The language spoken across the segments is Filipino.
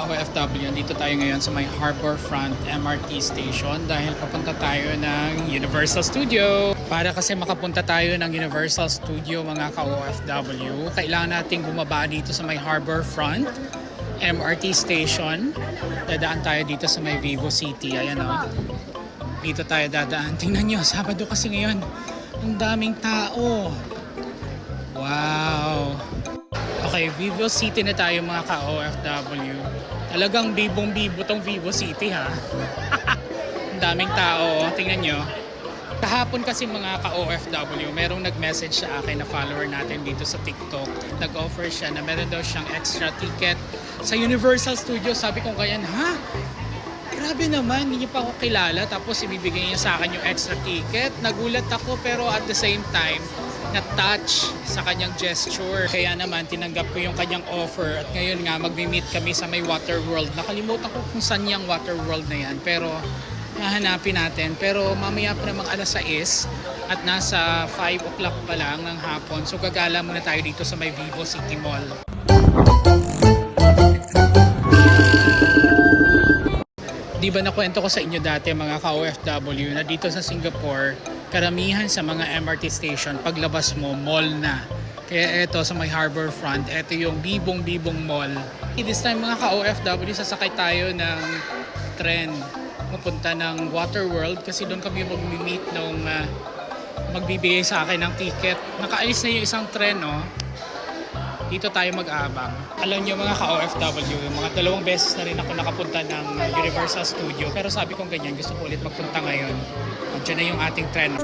ka-OFW, dito tayo ngayon sa may Harborfront MRT Station dahil papunta tayo ng Universal Studio. Para kasi makapunta tayo ng Universal Studio mga ka-OFW, kailangan nating bumaba dito sa may Harborfront MRT Station. Dadaan tayo dito sa may Vivo City. Ayan o. Dito tayo dadaan. Tingnan nyo, Sabado kasi ngayon. Ang daming tao. Wow! Okay, Vivo City na tayo mga ka-OFW. Talagang bibong-bibo tong Vivo City ha. Ang daming tao, oh. tingnan nyo. Kahapon kasi mga ka-OFW, merong nag-message sa akin na follower natin dito sa TikTok. Nag-offer siya na meron daw siyang extra ticket sa Universal Studios. Sabi ko ganyan, ha? Grabe naman, hindi pa ako kilala tapos ibibigay niya sa akin yung extra ticket. Nagulat ako pero at the same time, na-touch sa kanyang gesture. Kaya naman, tinanggap ko yung kanyang offer at ngayon nga, magmi-meet kami sa may Water World. Nakalimutan ko kung saan yung Water World na yan pero hahanapin natin. Pero mamaya pa namang alas 6 at nasa 5 o'clock pa lang ng hapon. So gagala muna tayo dito sa may Vivo City Mall. Di ba nakwento ko sa inyo dati mga ka-OFW na dito sa Singapore, karamihan sa mga MRT station, paglabas mo, mall na. Kaya eto sa may harbor front, eto yung Bibong Bibong Mall. This time mga ka-OFW, sasakay tayo ng tren pupunta ng Waterworld kasi doon kami mag-meet nung ah, magbibigay sa akin ng ticket. Nakaalis na yung isang tren, no? dito tayo mag-aabang. Alam nyo mga ka-OFW, mga dalawang beses na rin ako nakapunta ng uh, Universal Studio. Pero sabi kong ganyan, gusto ko ulit magpunta ngayon. Andiyan na yung ating trend.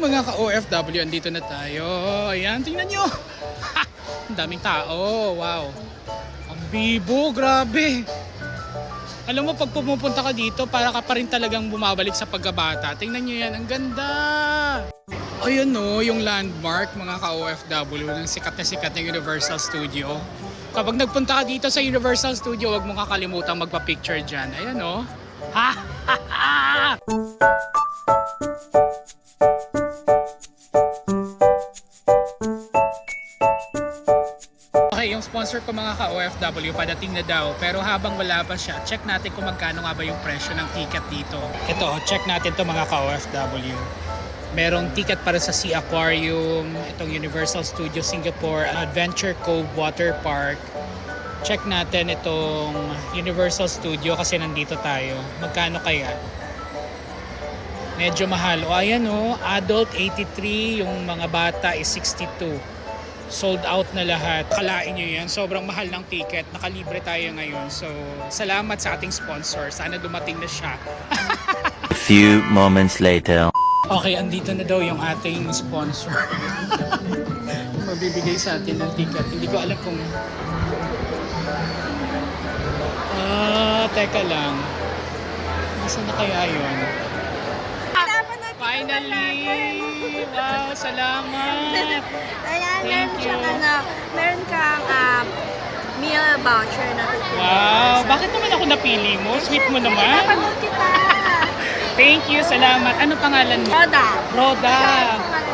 Mga ka-OFW, andito na tayo. Ayan, tingnan nyo. Ha! Daming tao. Wow. Ang bibo, grabe. Alam mo, pag pumupunta ka dito, para ka pa rin talagang bumabalik sa pagkabata. Tingnan nyo yan, ang ganda. Ayun no, yung landmark mga ka-OFW ng sikat na sikat ng Universal Studio. Kapag nagpunta ka dito sa Universal Studio, huwag mong kakalimutang magpa-picture dyan. Ayan no. Ha! ha, ha! Sponsor ko mga ka-OFW, padating na daw. Pero habang wala pa siya, check natin kung magkano nga ba yung presyo ng ticket dito. Ito, check natin to mga ka-OFW. Merong ticket para sa Sea Aquarium, itong Universal Studio Singapore, Adventure Cove Water Park. Check natin itong Universal Studio kasi nandito tayo. Magkano kaya? Medyo mahal. O ayan o, adult 83, yung mga bata is 62 sold out na lahat. Kalain nyo yan. Sobrang mahal ng ticket. Nakalibre tayo ngayon. So, salamat sa ating sponsor. Sana dumating na siya. Few moments later. Okay, andito na daw yung ating sponsor. Mabibigay sa atin ng ticket. Hindi ko alam kung... Ah, teka lang. Nasaan na kaya yun? Finally! Wow, salamat! Thank meron siyang you. ano, meron kang um, meal voucher na. Wow, bakit naman ako napili mo? Sweet mo naman. Napanood kita. Thank you, salamat. Ano pangalan mo? Roda. Roda.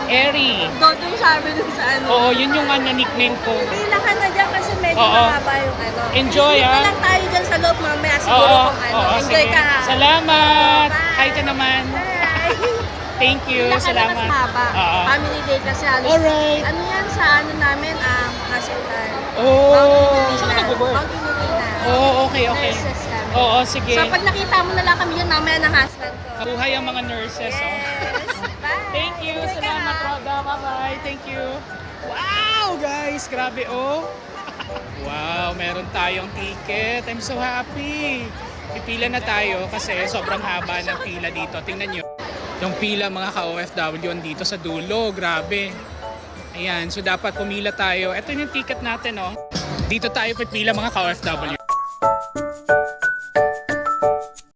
Eri. Dodong sabi dun sa ano. Oo, yun yung ano, nickname ko. Pila ka na dyan kasi medyo Oo. mahaba yung ano. Enjoy, Dito ah. lang tayo dyan sa loob mamaya siguro Oo, kung ano. oo, Enjoy sige. ka. Salamat. Bye. Hi ka naman. Bye. Thank you, na salamat. mas haba. Oo. Family day kasi halos. Alright. Ano yan sa ano namin, um, hospital. Oh, ka nag-work? Mountain Medina. Oh, okay, okay. Nurses kami. Oo, sige. So pag nakita mo na lang kami yun mamaya ng husband ko. Mabuhay ang mga nurses. Oh. Bye. Thank you. Enjoy Salamat. Roda. Bye-bye. Thank you. Wow, guys. Grabe, oh. wow, meron tayong ticket. I'm so happy. Pipila na tayo kasi sobrang haba ng pila dito. Tingnan nyo. Yung pila mga ka-OFW dito sa dulo. Grabe. Ayan, so dapat pumila tayo. Ito yung ticket natin, oh. Dito tayo pipila mga ka-OFW.